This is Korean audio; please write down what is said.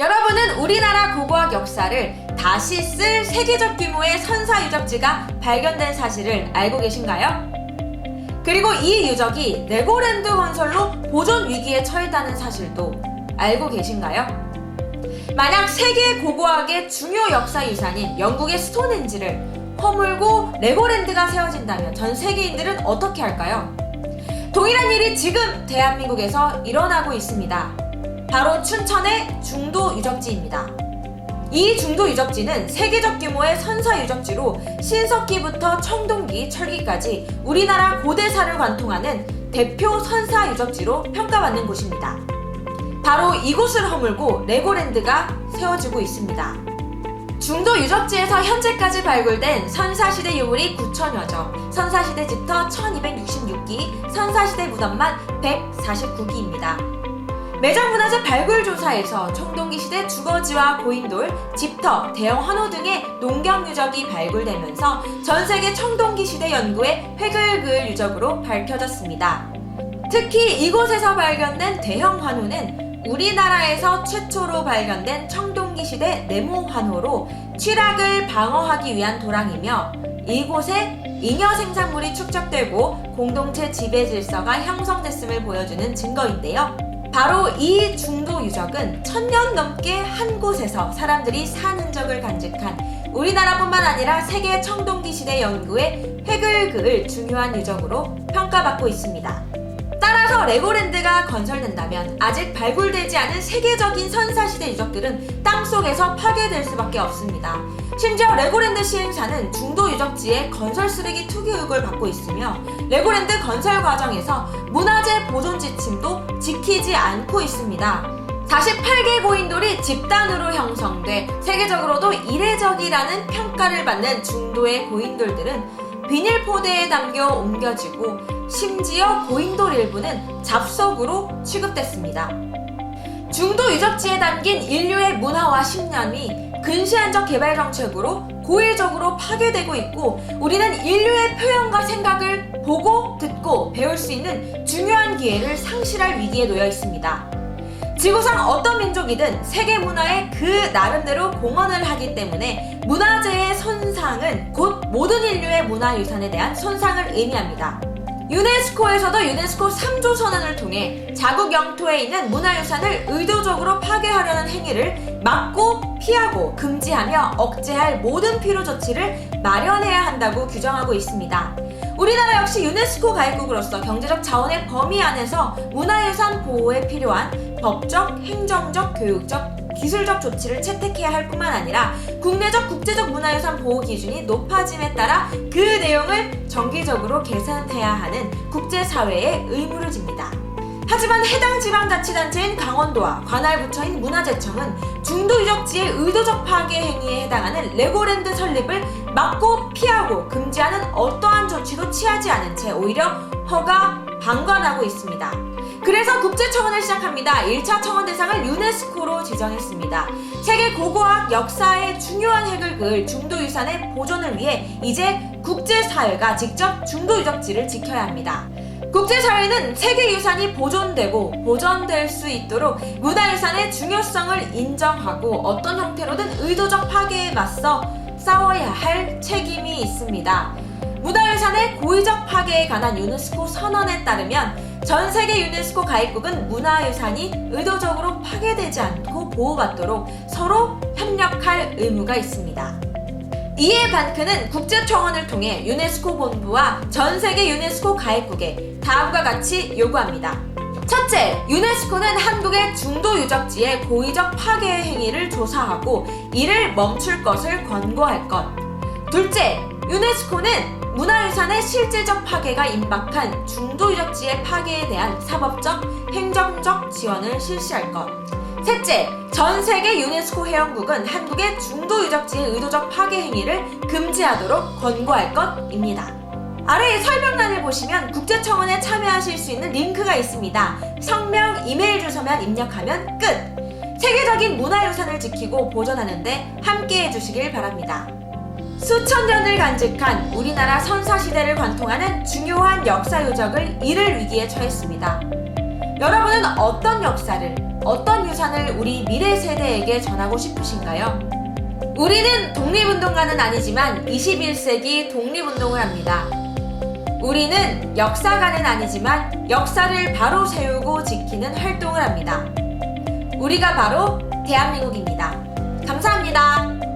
여러분은 우리나라 고고학 역사를 다시 쓸 세계적 규모의 선사 유적지가 발견된 사실을 알고 계신가요? 그리고 이 유적이 레고랜드 건설로 보존 위기에 처했다는 사실도 알고 계신가요? 만약 세계 고고학의 중요 역사 유산인 영국의 스톤헨지를 허물고 레고랜드가 세워진다면 전 세계인들은 어떻게 할까요? 동일한 일이 지금 대한민국에서 일어나고 있습니다. 바로 춘천의 유적지입니다. 이 중도 유적지는 세계적 규모의 선사 유적지로 신석기부터 청동기, 철기까지 우리나라 고대사를 관통하는 대표 선사 유적지로 평가받는 곳입니다. 바로 이곳을 허물고 레고랜드가 세워지고 있습니다. 중도 유적지에서 현재까지 발굴된 선사시대 유물이 9천여 점, 선사시대 집터 1266기, 선사시대 무덤만 149기입니다. 매장 문화재 발굴 조사에서 청동기 시대 주거지와 고인돌, 집터, 대형 환호 등의 농경 유적이 발굴되면서 전 세계 청동기 시대 연구의 획을 그을 유적으로 밝혀졌습니다. 특히 이곳에서 발견된 대형 환호는 우리나라에서 최초로 발견된 청동기 시대 네모 환호로 취락을 방어하기 위한 도랑이며 이곳에 잉여 생산물이 축적되고 공동체 지배 질서가 형성됐음을 보여주는 증거인데요. 바로 이 중도 유적은 천년 넘게 한 곳에서 사람들이 사는 흔적을 간직한 우리나라뿐만 아니라 세계 청동기 시대 연구의 획을 그을 중요한 유적으로 평가받고 있습니다. 따라서 레고랜드가 건설된다면 아직 발굴되지 않은 세계적인 선사시대 유적들은 땅속에서 파괴될 수밖에 없습니다. 심지어 레고랜드 시행사는 중도 유적지에 건설 쓰레기 투기 의혹을 받고 있으며 레고랜드 건설 과정에서 문화재 보존 지침도 지키지 않고 있습니다. 48개 고인돌이 집단으로 형성돼 세계적으로도 이례적이라는 평가를 받는 중도의 고인돌들은 비닐 포대에 담겨 옮겨지고 심지어 고인돌 일부는 잡석으로 취급됐습니다. 중도 유적지에 담긴 인류의 문화와 신념이 근시안적 개발 정책으로 고의적으로 파괴되고 있고 우리는 인류의 표현과 생각을 보고 듣고 배울 수 있는 중요한 기회를 상실할 위기에 놓여 있습니다. 지구상 어떤 민족이든 세계 문화에 그 나름대로 공헌을 하기 때문에 문화재의 손상은 곧 모든 인류의 문화유산에 대한 손상을 의미합니다. 유네스코에서도 유네스코 3조 선언을 통해 자국 영토에 있는 문화유산을 의도적으로 파괴하려는 행위를 막고 피하고 금지하며 억제할 모든 필요 조치를 마련해야 한다고 규정하고 있습니다. 우리나라 역시 유네스코 가입국으로서 경제적 자원의 범위 안에서 문화유산 보호에 필요한 법적, 행정적, 교육적, 기술적 조치를 채택해야 할 뿐만 아니라 국내적, 국제적 문화유산 보호 기준이 높아짐에 따라 그 내용을 정기적으로 개선해야 하는 국제사회의 의무를 집니다. 하지만 해당 지방자치단체인 강원도와 관할 부처인 문화재청은 중도 유적지의 의도적 파괴 행위에 해당하는 레고랜드 설립을 막고 피하고 금지하는 어떠한 조치도 취하지 않은 채 오히려 허가 방관하고 있습니다. 그래서 국제청원을 시작합니다. 1차 청원 대상을 유네스코로 지정했습니다. 세계 고고학 역사의 중요한 획을 그을 중도 유산의 보존을 위해 이제 국제사회가 직접 중도 유적지를 지켜야 합니다. 국제사회는 세계유산이 보존되고 보존될 수 있도록 문화유산의 중요성을 인정하고 어떤 형태로든 의도적 파괴에 맞서 싸워야 할 책임이 있습니다. 문화유산의 고의적 파괴에 관한 유네스코 선언에 따르면 전 세계 유네스코 가입국은 문화유산이 의도적으로 파괴되지 않고 보호받도록 서로 협력할 의무가 있습니다. 이에 반크는 국제청원을 통해 유네스코 본부와 전 세계 유네스코 가입국에 다음과 같이 요구합니다. 첫째, 유네스코는 한국의 중도 유적지의 고의적 파괴 행위를 조사하고 이를 멈출 것을 권고할 것. 둘째, 유네스코는 문화유산의 실질적 파괴가 임박한 중도 유적지의 파괴에 대한 사법적, 행정적 지원을 실시할 것. 셋째, 전 세계 유네스코 회원국은 한국의 중도 유적지의 의도적 파괴 행위를 금지하도록 권고할 것입니다. 아래의 설명란을 보시면 국제청원에 참여하실 수 있는 링크가 있습니다. 성명, 이메일 주소만 입력하면 끝! 세계적인 문화유산을 지키고 보존하는데 함께 해주시길 바랍니다. 수천 년을 간직한 우리나라 선사시대를 관통하는 중요한 역사 유적을 잃을 위기에 처했습니다. 여러분은 어떤 역사를 어떤 유산을 우리 미래 세대에게 전하고 싶으신가요? 우리는 독립운동가는 아니지만 21세기 독립운동을 합니다. 우리는 역사가는 아니지만 역사를 바로 세우고 지키는 활동을 합니다. 우리가 바로 대한민국입니다. 감사합니다.